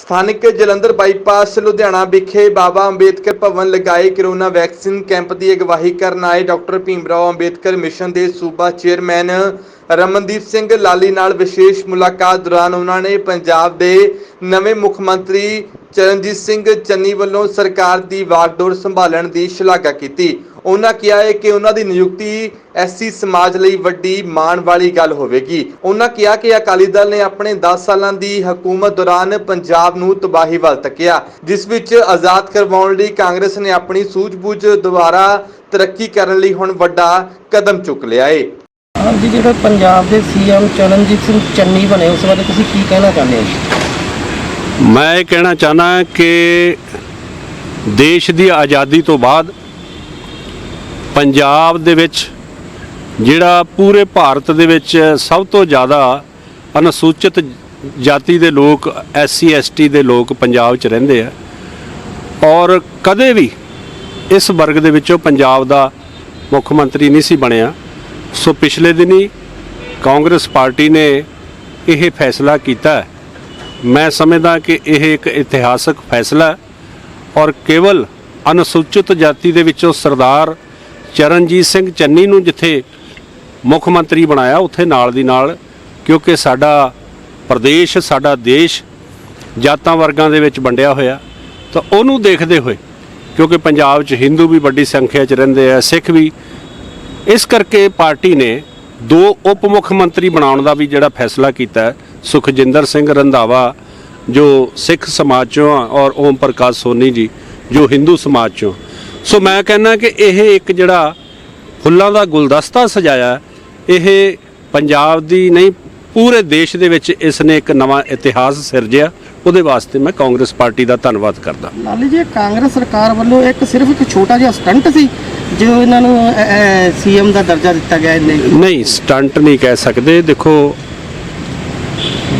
ਸਥਾਨਕ ਜਲੰਧਰ ਬਾਈਪਾਸ ਲੁਧਿਆਣਾ ਵਿਖੇ ਬਾਬਾ ਅੰਬੇਦਕਰ ਭਵਨ ਲਗਾਏ ਕਰੋਨਾ ਵੈਕਸੀਨ ਕੈਂਪ ਦੀ ਅਗਵਾਈ ਕਰਨ ਆਏ ਡਾਕਟਰ ਭੀਮਰਾਓ ਅੰਬੇਦਕਰ ਮਿਸ਼ਨ ਦੇ ਸੂਬਾ ਚੇਅਰਮੈਨ ਰਮਨਦੀਪ ਸਿੰਘ ਲਾਲੀ ਨਾਲ ਵਿਸ਼ੇਸ਼ ਮੁਲਾਕਾਤ ਦੌਰਾਨ ਉਹਨਾਂ ਨੇ ਪੰਜਾਬ ਦੇ ਨਵੇਂ ਮੁੱਖ ਮੰਤਰੀ ਚਰਨਜੀਤ ਸਿੰਘ ਚੰਨੀ ਵੱਲੋਂ ਸਰਕਾਰ ਦੀ ਵਾਗਡੋਰ ਸੰਭਾਲਣ ਦੀ ਸ਼ਲਾਘਾ ਕੀਤੀ। ਉਹਨਾਂ ਕਿਹਾ ਹੈ ਕਿ ਉਹਨਾਂ ਦੀ ਨਿਯੁਕਤੀ ਐਸਸੀ ਸਮਾਜ ਲਈ ਵੱਡੀ ਮਾਣ ਵਾਲੀ ਗੱਲ ਹੋਵੇਗੀ ਉਹਨਾਂ ਕਿਹਾ ਕਿ ਅਕਾਲੀ ਦਲ ਨੇ ਆਪਣੇ 10 ਸਾਲਾਂ ਦੀ ਹਕੂਮਤ ਦੌਰਾਨ ਪੰਜਾਬ ਨੂੰ ਤਬਾਹੀ ਵੱਲ ਤੱਕਿਆ ਜਿਸ ਵਿੱਚ ਆਜ਼ਾਦ ਕਰਵਾਉਣ ਲਈ ਕਾਂਗਰਸ ਨੇ ਆਪਣੀ ਸੂਝ-ਬੂਝ ਦੁਆਰਾ ਤਰੱਕੀ ਕਰਨ ਲਈ ਹੁਣ ਵੱਡਾ ਕਦਮ ਚੁੱਕ ਲਿਆ ਏ ਹਾਂਜੀ ਜਿਹੜਾ ਪੰਜਾਬ ਦੇ ਸੀਐਮ ਚਰਨਜੀਤ ਸਿੰਘ ਚੰਨੀ ਬਣੇ ਉਸ ਬਾਰੇ ਤੁਸੀਂ ਕੀ ਕਹਿਣਾ ਚਾਹੁੰਦੇ ਹੋ? ਮੈਂ ਇਹ ਕਹਿਣਾ ਚਾਹਨਾ ਕਿ ਦੇਸ਼ ਦੀ ਆਜ਼ਾਦੀ ਤੋਂ ਬਾਅਦ ਪੰਜਾਬ ਦੇ ਵਿੱਚ ਜਿਹੜਾ ਪੂਰੇ ਭਾਰਤ ਦੇ ਵਿੱਚ ਸਭ ਤੋਂ ਜ਼ਿਆਦਾ ਅਨੁਸੂਚਿਤ ਜਾਤੀ ਦੇ ਲੋਕ, ਐਸਸੀ, ਐਸਟੀ ਦੇ ਲੋਕ ਪੰਜਾਬ 'ਚ ਰਹਿੰਦੇ ਆ। ਔਰ ਕਦੇ ਵੀ ਇਸ ਵਰਗ ਦੇ ਵਿੱਚੋਂ ਪੰਜਾਬ ਦਾ ਮੁੱਖ ਮੰਤਰੀ ਨਹੀਂ ਸੀ ਬਣਿਆ। ਸੋ ਪਿਛਲੇ ਦਿਨੀ ਕਾਂਗਰਸ ਪਾਰਟੀ ਨੇ ਇਹ ਫੈਸਲਾ ਕੀਤਾ। ਮੈਂ ਸਮਝਦਾ ਕਿ ਇਹ ਇੱਕ ਇਤਿਹਾਸਕ ਫੈਸਲਾ ਔਰ ਕੇਵਲ ਅਨੁਸੂਚਿਤ ਜਾਤੀ ਦੇ ਵਿੱਚੋਂ ਸਰਦਾਰ ਚਰਨਜੀਤ ਸਿੰਘ ਚੰਨੀ ਨੂੰ ਜਿੱਥੇ ਮੁੱਖ ਮੰਤਰੀ ਬਣਾਇਆ, ਉੱਥੇ ਨਾਲ ਦੀ ਨਾਲ, ਕਿਉਂਕਿ ਸਾਡਾ ਪ੍ਰਦੇਸ਼, ਸਾਡਾ ਦੇਸ਼ ਜਾਤਾਂ ਵਰਗਾਂ ਦੇ ਵਿੱਚ ਵੰਡਿਆ ਹੋਇਆ, ਤਾਂ ਉਹਨੂੰ ਦੇਖਦੇ ਹੋਏ, ਕਿਉਂਕਿ ਪੰਜਾਬ 'ਚ ਹਿੰਦੂ ਵੀ ਵੱਡੀ ਸੰਖਿਆ 'ਚ ਰਹਿੰਦੇ ਆ, ਸਿੱਖ ਵੀ, ਇਸ ਕਰਕੇ ਪਾਰਟੀ ਨੇ ਦੋ ਉਪ ਮੁੱਖ ਮੰਤਰੀ ਬਣਾਉਣ ਦਾ ਵੀ ਜਿਹੜਾ ਫੈਸਲਾ ਕੀਤਾ, ਸੁਖਜਿੰਦਰ ਸਿੰਘ ਰੰਧਾਵਾ, ਜੋ ਸਿੱਖ ਸਮਾਜ ਚੋਂ ਆ, ਔਰ ਓਮ ਪ੍ਰਕਾਸ਼ ਸੋਨੀ ਜੀ, ਜੋ ਹਿੰਦੂ ਸਮਾਜ ਚੋਂ। ਸੋ ਮੈਂ ਕਹਿੰਦਾ ਕਿ ਇਹ ਇੱਕ ਜਿਹੜਾ ਫੁੱਲਾਂ ਦਾ ਗੁਲਦਸਤਾ ਸਜਾਇਆ ਇਹ ਪੰਜਾਬ ਦੀ ਨਹੀਂ ਪੂਰੇ ਦੇਸ਼ ਦੇ ਵਿੱਚ ਇਸ ਨੇ ਇੱਕ ਨਵਾਂ ਇਤਿਹਾਸ ਸਿਰਜਿਆ। ਉਹਦੇ ਵਾਸਤੇ ਮੈਂ ਕਾਂਗਰਸ ਪਾਰਟੀ ਦਾ ਧੰਨਵਾਦ ਕਰਦਾ। ਲਾਲੀ ਜੀ ਕਾਂਗਰਸ ਸਰਕਾਰ ਵੱਲੋਂ ਇੱਕ ਸਿਰਫ ਇੱਕ ਛੋਟਾ ਜਿਹਾ ਸਟੰਟ ਸੀ ਜੋ ਇਹਨਾਂ ਨੂੰ ਸੀਐਮ ਦਾ ਦਰਜਾ ਦਿੱਤਾ ਗਿਆ ਇਹਨੇ ਨਹੀਂ ਸਟੰਟ ਨਹੀਂ ਕਹਿ ਸਕਦੇ। ਦੇਖੋ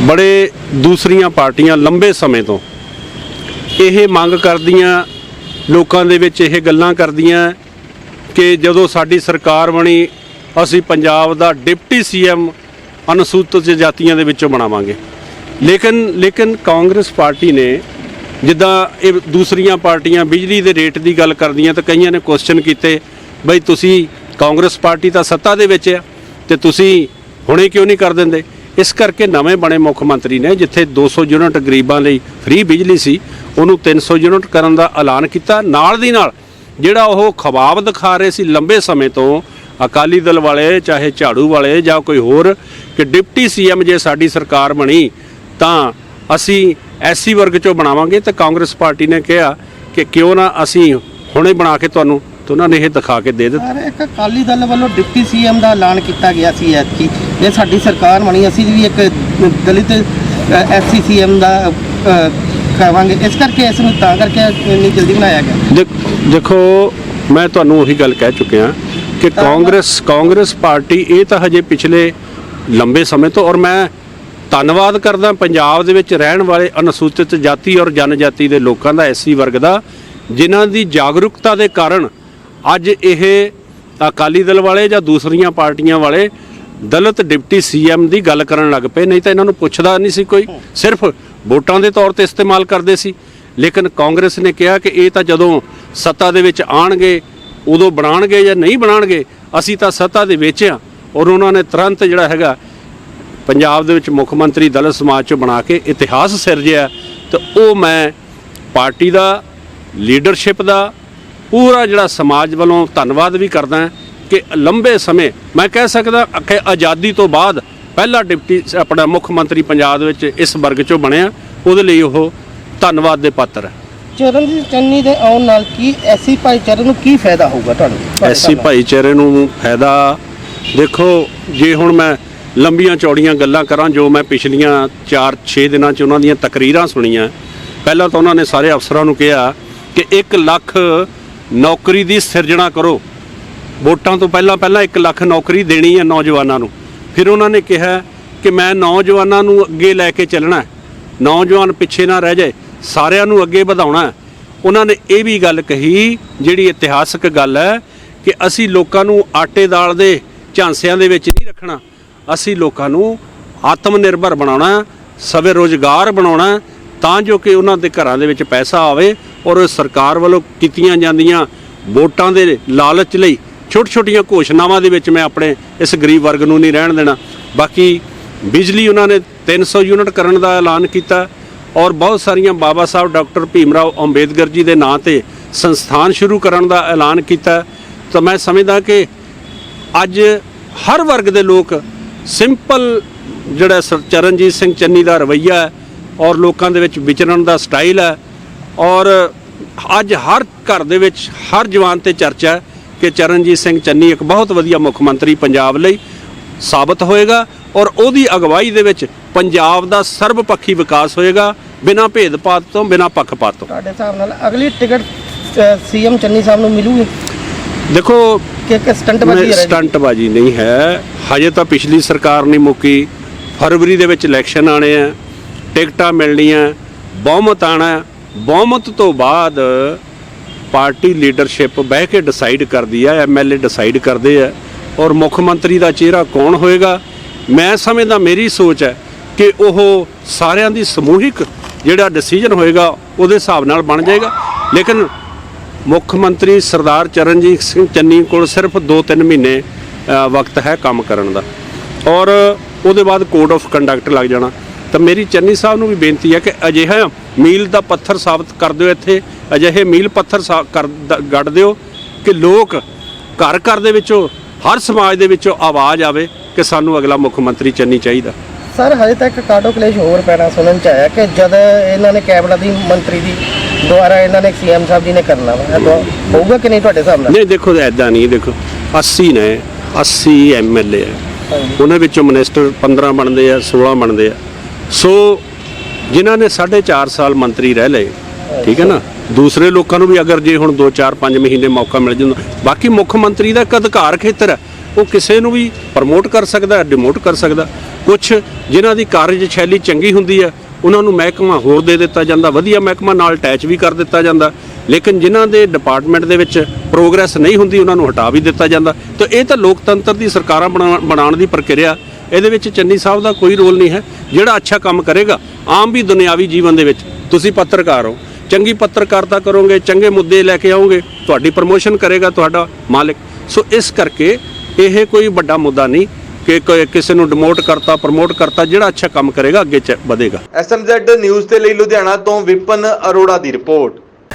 ਬੜੇ ਦੂਸਰੀਆਂ ਪਾਰਟੀਆਂ ਲੰਬੇ ਸਮੇਂ ਤੋਂ ਇਹ ਮੰਗ ਕਰਦੀਆਂ ਲੋਕਾਂ ਦੇ ਵਿੱਚ ਇਹ ਗੱਲਾਂ ਕਰਦੀਆਂ ਕਿ ਜਦੋਂ ਸਾਡੀ ਸਰਕਾਰ ਬਣੀ, ਅਸੀਂ ਪੰਜਾਬ ਦਾ ਡਿਪਟੀ ਸੀਐਮ ਅਨੁਸੂਚਿਤ ਜਾਤੀਆਂ ਦੇ ਵਿੱਚੋਂ ਬਣਾਵਾਂਗੇ। ਲੇਕਿਨ ਲੇਕਿਨ ਕਾਂਗਰਸ ਪਾਰਟੀ ਨੇ ਜਿੱਦਾਂ ਇਹ ਦੂਸਰੀਆਂ ਪਾਰਟੀਆਂ ਬਿਜਲੀ ਦੇ ਰੇਟ ਦੀ ਗੱਲ ਕਰਦੀਆਂ ਤਾਂ ਕਈਆਂ ਨੇ ਕੁਐਸਚਨ ਕੀਤੇ, ਬਈ ਤੁਸੀਂ ਕਾਂਗਰਸ ਪਾਰਟੀ ਤਾਂ ਸੱਤਾ ਦੇ ਵਿੱਚ ਆ ਤੇ ਤੁਸੀਂ ਹੁਣੇ ਕਿਉਂ ਨਹੀਂ ਕਰ ਦਿੰਦੇ? ਇਸ ਕਰਕੇ ਨਵੇਂ ਬਣੇ ਮੁੱਖ ਮੰਤਰੀ ਨੇ ਜਿੱਥੇ 200 ਯੂਨਿਟ ਗਰੀਬਾਂ ਲਈ ਫ੍ਰੀ ਬਿਜਲੀ ਸੀ, ਉਹਨੂੰ 300 ਯੂਨਿਟ ਕਰਨ ਦਾ ਐਲਾਨ ਕੀਤਾ। ਨਾਲ ਦੀ ਨਾਲ ਜਿਹੜਾ ਉਹ ਖਵਾਬ ਦਿਖਾ ਰਹੇ ਸੀ ਲੰਬੇ ਸਮੇਂ ਤੋਂ, ਅਕਾਲੀ ਦਲ ਵਾਲੇ, ਚਾਹੇ ਝਾੜੂ ਵਾਲੇ ਜਾਂ ਕੋਈ ਹੋਰ ਕਿ ਡਿਪਟੀ ਸੀਐਮ ਜੇ ਸਾਡੀ ਸਰਕਾਰ ਬਣੀ, ਤਾਂ ਅਸੀਂ ਐਸੀ ਵਰਗ ਚੋਂ ਬਣਾਵਾਂਗੇ। ਤਾਂ ਕਾਂਗਰਸ ਪਾਰਟੀ ਨੇ ਕਿਹਾ ਕਿ ਕਿਉਂ ਨਾ ਅਸੀਂ ਹੁਣੇ ਬਣਾ ਕੇ ਤੁਹਾਨੂੰ ਤੇ ਉਹਨਾਂ ਨੇ ਇਹ ਦਿਖਾ ਕੇ ਦੇ ਦਿੱਤਾ। ਇੱਕ ਅਕਾਲੀ ਦਲ ਵੱਲੋਂ ਡਿਪਟੀ ਸੀਐਮ ਦਾ ਐਲਾਨ ਕੀਤਾ ਗਿਆ ਸੀ ਐਤਕੀ। ਇਹ ਸਾਡੀ ਸਰਕਾਰ ਬਣੀ ਅਸੀਂ ਵੀ ਇੱਕ ਦਲਿਤ ਐਸਸੀ ਸੀਐਮ ਦਾ ਕਰਾਵਾਂਗੇ ਇਸ ਕਰਕੇ ਇਸ ਨੂੰ ਤਾਂ ਕਰਕੇ ਇੰਨੀ ਜਲਦੀ ਬਣਾਇਆ ਗਿਆ। ਦੇਖ- ਮੈਂ ਤੁਹਾਨੂੰ ਉਹੀ ਗੱਲ ਕਹਿ ਚੁੱਕਿਆ ਕਿ ਕਾਂਗਰਸ ਕਾਂਗਰਸ ਪਾਰਟੀ ਇਹ ਤਾਂ ਹਜੇ ਪਿਛਲੇ ਲੰਬੇ ਸਮੇਂ ਤੋਂ ਔਰ ਮੈਂ ਧੰਨਵਾਦ ਕਰਦਾ ਪੰਜਾਬ ਦੇ ਵਿੱਚ ਰਹਿਣ ਵਾਲੇ ਅਨੁਸੂਚਿਤ ਜਾਤੀ ਔਰ ਜਨਜਾਤੀ ਦੇ ਲੋਕਾਂ ਦਾ ਐਸੀ ਵਰਗ ਦਾ ਜਿਨ੍ਹਾਂ ਦੀ ਜਾਗਰੂਕਤਾ ਦੇ ਕਾਰਨ ਅੱਜ ਇਹ ਅਕਾਲੀ ਦਲ ਵਾਲੇ ਜਾਂ ਦੂਸਰੀਆਂ ਪਾਰਟੀਆਂ ਵਾਲੇ ਦਲਿਤ ਡਿਪਟੀ ਸੀਐਮ ਦੀ ਗੱਲ ਕਰਨ ਲੱਗ ਪਏ, ਨਹੀਂ ਤਾਂ ਇਹਨਾਂ ਨੂੰ ਪੁੱਛਦਾ ਨਹੀਂ ਸੀ ਕੋਈ। ਸਿਰਫ ਵੋਟਾਂ ਦੇ ਤੌਰ ਤੇ ਇਸਤੇਮਾਲ ਕਰਦੇ ਸੀ। ਲੇਕਿਨ ਕਾਂਗਰਸ ਨੇ ਕਿਹਾ ਕਿ ਇਹ ਤਾਂ ਜਦੋਂ ਸੱਤਾ ਦੇ ਵਿੱਚ ਆਣਗੇ, ਉਦੋਂ ਬਣਾਣਗੇ ਜਾਂ ਨਹੀਂ ਬਣਾਣਗੇ, ਅਸੀਂ ਤਾਂ ਸੱਤਾ ਦੇ ਵਿੱਚ ਆ ਔਰ ਉਹਨਾਂ ਨੇ ਤੁਰੰਤ ਜਿਹੜਾ ਹੈਗਾ, ਪੰਜਾਬ ਦੇ ਵਿੱਚ ਮੁੱਖ ਮੰਤਰੀ ਦਲਿਤ ਸਮਾਜ ਚੋਂ ਬਣਾ ਕੇ ਇਤਿਹਾਸ ਸਿਰਜਿਆ। ਤੇ ਉਹ ਮੈਂ ਪਾਰਟੀ ਦਾ, ਲੀਡਰਸ਼ਿਪ ਦਾ ਪੂਰਾ ਜਿਹੜਾ ਸਮਾਜ ਵੱਲੋਂ ਧੰਨਵਾਦ ਵੀ ਕਰਦਾ ਕਿ ਲੰਬੇ ਸਮੇਂ ਮੈਂ ਕਹਿ ਸਕਦਾ ਕਿ ਆਜ਼ਾਦੀ ਤੋਂ ਬਾਅਦ ਪਹਿਲਾ ਡਿਪਟੀ ਆਪਣਾ ਮੁੱਖ ਮੰਤਰੀ ਪੰਜਾਬ ਦੇ ਵਿੱਚ ਇਸ ਵਰਗ ਚੋਂ ਬਣਿਆ ਉਹਦੇ ਲਈ ਉਹ ਧੰਨਵਾਦ ਦੇ ਪਾਤਰ ਹੈ ਚਰਨਜੀਤ ਚੰਨੀ ਦੇ ਆਉਣ ਨਾਲ ਕੀ ਐਸੀ ਭਾਈਚਾਰੇ ਨੂੰ ਕੀ ਫਾਇਦਾ ਹੋਊਗਾ ਤੁਹਾਨੂੰ ਤੁਹਾਡੇ ਐਸੀ? ਭਾਈਚਾਰੇ ਨੂੰ ਫਾਇਦਾ ਦੇਖੋ ਜੇ ਹੁਣ ਮੈਂ ਲੰਬੀਆਂ ਚੌੜੀਆਂ ਗੱਲਾਂ ਕਰਾਂ ਜੋ ਮੈਂ ਪਿਛਲੀਆਂ 4-6 ਦਿਨਾਂ 'ਚ ਉਹਨਾਂ ਦੀਆਂ ਤਕਰੀਰਾਂ ਸੁਣੀਆਂ ਪਹਿਲਾਂ ਤਾਂ ਉਹਨਾਂ ਨੇ ਸਾਰੇ ਅਫਸਰਾਂ ਨੂੰ ਕਿਹਾ ਕਿ 1 ਲੱਖ ਨੌਕਰੀ ਦੀ ਸਿਰਜਣਾ ਕਰੋ। ਵੋਟਾਂ ਤੋਂ ਪਹਿਲਾਂ ਪਹਿਲਾਂ 1 ਲੱਖ ਨੌਕਰੀ ਦੇਣੀ ਹੈ ਨੌਜਵਾਨਾਂ ਨੂੰ। ਫਿਰ ਉਹਨਾਂ ਨੇ ਕਿਹਾ ਕਿ ਮੈਂ ਨੌਜਵਾਨਾਂ ਨੂੰ ਅੱਗੇ ਲੈ ਕੇ ਚੱਲਣਾ ਨੌਜਵਾਨ ਪਿੱਛੇ ਨਾ ਰਹਿ ਜਾਏ, ਸਾਰਿਆਂ ਨੂੰ ਅੱਗੇ ਵਧਾਉਣਾ ਉਹਨਾਂ ਨੇ ਇਹ ਵੀ ਗੱਲ ਕਹੀ, ਜਿਹੜੀ ਇਤਿਹਾਸਕ ਗੱਲ ਹੈ ਕਿ ਅਸੀਂ ਲੋਕਾਂ ਨੂੰ ਆਟੇ ਦਾਲ ਦੇ ਝਾਂਸਿਆਂ ਦੇ ਵਿੱਚ ਨਹੀਂ ਰੱਖਣਾ। ਅਸੀਂ ਲੋਕਾਂ ਨੂੰ ਆਤਮ ਨਿਰਭਰ ਬਣਾਉਣਾ ਸਵੇ ਰੋਜ਼ਗਾਰ ਬਣਾਉਣਾ ਤਾਂ ਜੋ ਕਿ ਉਹਨਾਂ ਦੇ ਘਰਾਂ ਦੇ ਵਿੱਚ ਪੈਸਾ ਆਵੇ ਔਰ ਸਰਕਾਰ ਵੱਲੋਂ ਕੀਤੀਆਂ ਜਾਂਦੀਆਂ ਵੋਟਾਂ ਦੇ ਲਾਲਚ ਲਈ ਛੋਟ ਛੋਟੀਆਂ ਘੋਸ਼ਣਾਵਾਂ ਦੇ ਵਿੱਚ ਮੈਂ ਆਪਣੇ ਇਸ ਗਰੀਬ ਵਰਗ ਨੂੰ ਨਹੀਂ ਰਹਿਣ ਦੇਣਾ। ਬਾਕੀ ਬਿਜਲੀ ਉਹਨਾਂ ਨੇ 300 ਯੂਨਿਟ ਕਰਨ ਦਾ ਐਲਾਨ ਕੀਤਾ ਔਰ ਬਹੁਤ ਸਾਰੀਆਂ ਬਾਬਾ ਸਾਹਿਬ ਡਾਕਟਰ ਭੀਮਰਾਓ ਅੰਬੇਦਕਰ ਜੀ ਦੇ ਨਾਂ ਤੇ ਸੰਸਥਾਨ ਸ਼ੁਰੂ ਕਰਨ ਦਾ ਐਲਾਨ ਕੀਤਾ। ਤਾਂ ਮੈਂ ਸਮਝਦਾ ਕਿ ਅੱਜ ਹਰ ਵਰਗ ਦੇ ਲੋਕ ਸਿੰਪਲ ਜਿਹੜਾ ਸ- ਚਰਨਜੀਤ ਸਿੰਘ ਚੰਨੀ ਦਾ ਰਵੱਈਆ ਹੈ ਔਰ ਲੋਕਾਂ ਦੇ ਵਿੱਚ ਵਿਚਰਨ ਦਾ ਸਟਾਈਲ ਹੈ। ਔਰ ਅੱਜ ਹਰ ਘਰ ਦੇ ਵਿੱਚ ਹਰ ਜਵਾਨ ਤੇ ਚਰਚਾ ਹੈ ਕਿ ਚਰਨਜੀਤ ਸਿੰਘ ਚੰਨੀ ਇੱਕ ਬਹੁਤ ਵਧੀਆ ਮੁੱਖ ਮੰਤਰੀ ਪੰਜਾਬ ਲਈ ਸਾਬਤ ਹੋਏਗਾ ਔਰ ਉਹਦੀ ਅਗਵਾਈ ਦੇ ਵਿੱਚ ਪੰਜਾਬ ਦਾ ਸਰਬਪੱਖੀ ਵਿਕਾਸ ਹੋਏਗਾ ਬਿਨਾਂ ਭੇਦਭਾਵ ਤੋਂ ਬਿਨਾਂ ਪੱਖਪਾਤ ਤੋਂ। ਤੁਹਾਡੇ ਹਿਸਾਬ ਨਾਲ ਅਗਲੀ ਟਿਕਟ ਸੀਐਮ ਚੰਨੀ ਸਾਹਿਬ ਨੂੰ ਮਿਲੂਗੀ? ਦੇਖੋ ਕਿ ਇੱਕ ਸਟੰਟ ਬਾਜੀ ਹੈ ਸਟੰਟਬਾਜੀ ਨਹੀਂ ਹੈ। ਹਜੇ ਤਾਂ ਪਿਛਲੀ ਸਰਕਾਰ ਨਹੀਂ ਮੁੱਕੀ। ਫਰਵਰੀ ਦੇ ਵਿੱਚ ਇਲੈਕਸ਼ਨ ਆਣੇ ਆ ਟਿਕਟਾਂ ਮਿਲਣੀਆਂ ਬਹੁਮਤ ਆਣਾ। ਬਹੁਮਤ ਤੋਂ ਬਾਅਦ ਪਾਰਟੀ ਲੀਡਰਸ਼ਿਪ ਬਹਿ ਕੇ ਡਿਸਾਈਡ ਕਰਦੀ ਹੈ ਐਮਐਲਏ ਡਿਸਾਈਡ ਕਰਦੇ ਆ ਔਰ ਮੁੱਖ ਮੰਤਰੀ ਦਾ ਚਿਹਰਾ ਕੌਣ ਹੋਏਗਾ? ਮੈਂ ਸਮਝਦਾ ਮੇਰੀ ਸੋਚ ਹੈ ਕਿ ਉਹ ਸਾਰਿਆਂ ਦੀ ਸਮੂਹਿਕ ਜਿਹੜਾ ਡਿਸੀਜਨ ਹੋਏਗਾ ਉਹਦੇ ਹਿਸਾਬ ਨਾਲ ਬਣ ਜਾਏਗਾ। ਲੇਕਿਨ ਮੁੱਖ ਮੰਤਰੀ ਸਰਦਾਰ ਚਰਨਜੀਤ ਸਿੰਘ ਚੰਨੀ ਕੋਲ ਸਿਰਫ 2-3 ਮਹੀਨੇ ਵਕਤ ਹੈ ਕੰਮ ਕਰਨ ਦਾ। ਔਰ ਉਹਦੇ ਬਾਅਦ ਕੋਡ ਆਫ ਕੰਡਕਟ ਲੱਗ ਜਾਣਾ। ਤਾਂ ਮੇਰੀ ਚੰਨੀ ਸਾਹਿਬ ਨੂੰ ਵੀ ਬੇਨਤੀ ਹੈ ਕਿ ਅਜਿਹਾ ਮੀਲ ਦਾ ਪੱਥਰ ਸਾਬਤ ਕਰ ਦਿਓ ਇੱਥੇ ਅਜਿਹੇ ਮੀਲ ਪੱਥਰ ਗੱਡ ਦਿਓ ਕਿ ਲੋਕ ਘਰ ਘਰ ਦੇ ਵਿੱਚੋਂ ਹਰ ਸਮਾਜ ਦੇ ਵਿੱਚੋਂ ਆਵਾਜ਼ ਆਵੇ ਕਿ ਸਾਨੂੰ ਅਗਲਾ ਮੁੱਖ ਮੰਤਰੀ ਚੰਨੀ ਚਾਹੀਦਾ। ਸਰ ਹਜੇ ਤੱਕ ਕਾਟੋ ਕਲੇਸ਼ ਹੋਰ ਪੈਣਾ ਸੁਣਨ ਚ ਆਇਆ ਕਿ ਜਦ ਇਹਨਾਂ ਨੇ ਕੈਬਨਿਟ ਦੀ ਮੰਤਰੀ ਦੀ ਦੁਆਰਾ ਇਹਨਾਂ ਨੇ ਸੀਐਮ ਸਾਹਿਬ ਜੀ ਨੇ ਕਰਨਾ ਹੋਊਗਾ ਕਿ ਨਹੀਂ ਤੁਹਾਡੇ ਹਿਸਾਬ ਨਾਲ? ਨਹੀਂ ਦੇਖੋ ਐਦਾਂ ਨਹੀਂ ਦੇਖੋ 80 ਨੇ 80 ਐਮਐਲਏ। ਉਹਨਾਂ ਵਿੱਚੋਂ ਮਿਨਿਸਟਰ 15 ਬਣਦੇ ਆ 16 ਬਣਦੇ ਆ। ਸੋ ਜਿਨ੍ਹਾਂ ਨੇ 4.5 ਸਾਲ ਮੰਤਰੀ ਰਹਿ ਲਏ, ਠੀਕ ਹੈ ਨਾ? ਦੂਸਰੇ ਲੋਕਾਂ ਨੂੰ ਵੀ ਅਗਰ ਜੇ ਹੁਣ 2 4 5 ਮਹੀਨੇ ਮੌਕਾ ਮਿਲ ਜਾਂਦਾ, ਬਾਕੀ ਮੁੱਖ ਮੰਤਰੀ ਦਾ ਇੱਕ ਅਧਿਕਾਰ ਖੇਤਰ ਹੈ, ਉਹ ਕਿਸੇ ਨੂੰ ਵੀ ਪ੍ਰਮੋਟ ਕਰ ਸਕਦਾ ਡਿਮੋਟ ਕਰ ਸਕਦਾ। ਕੁਝ ਜਿਨ੍ਹਾਂ ਦੀ ਕਾਰਜ ਸ਼ੈਲੀ ਚੰਗੀ ਹੁੰਦੀ ਹੈ, ਉਹਨਾਂ ਨੂੰ ਮਹਿਕਮਾ ਹੋਰ ਦੇ ਦਿੱਤਾ ਜਾਂਦਾ, ਵਧੀਆ ਮਹਿਕਮਾ ਨਾਲ ਅਟੈਚ ਵੀ ਕਰ ਦਿੱਤਾ ਜਾਂਦਾ। ਲੇਕਿਨ ਜਿਨ੍ਹਾਂ ਦੇ ਡਿਪਾਰਟਮੈਂਟ ਦੇ ਵਿੱਚ ਪ੍ਰੋਗਰੈਸ ਨਹੀਂ ਹੁੰਦੀ, ਉਹਨਾਂ ਨੂੰ ਹਟਾ ਵੀ ਦਿੱਤਾ ਜਾਂਦਾ। ਤਾਂ ਇਹ ਤਾਂ ਲੋਕਤੰਤਰ ਦੀ ਸਰਕਾਰਾਂ ਬਣਾ- ਬਣਾਉਣ ਦੀ ਪ੍ਰਕਿਰਿਆ ਇਹਦੇ ਵਿੱਚ ਚੰਨੀ ਸਾਹਿਬ ਦਾ ਕੋਈ ਰੋਲ ਨਹੀਂ ਹੈ, ਜਿਹੜਾ ਅੱਛਾ ਕੰਮ ਕਰੇਗਾ, ਆਮ ਵੀ ਦੁਨਿਆਵੀ ਜੀਵਨ ਦੇ ਵਿੱਚ, ਤੁਸੀਂ ਪੱਤਰਕਾਰ ਹੋ। ਚੰਗੀ ਪੱਤਰਕਾਰਤਾ ਕਰੋਗੇ, ਚੰਗੇ ਮੁੱਦੇ ਲੈ ਕੇ ਆਓਗੇ, ਤੁਹਾਡੀ ਪ੍ਰਮੋਸ਼ਨ ਕਰੇਗਾ ਤੁਹਾਡਾ ਮਾਲਕ। ਸੋ ਇਸ ਕਰਕੇ ਇਹ ਕੋਈ ਵੱਡਾ ਮੁੱਦਾ ਨਹੀਂ ਕਿ ਕਿਸੇ ਨੂੰ ਡਿਮੋਟ ਕਰਤਾ ਪ੍ਰਮੋਟ ਕਰਤਾ, ਜਿਹੜਾ ਅੱਛਾ ਕੰਮ ਕਰੇਗਾ, ਅੱਗੇ ਚ ਵਧੇਗਾ। ਐਸਐਮਜ਼ੈਡ ਨਿਊਜ਼ ਦੇ ਲਈ ਲੁਧਿਆਣਾ ਤੋਂ ਵਿਪਨ ਅਰੋੜਾ ਦੀ report.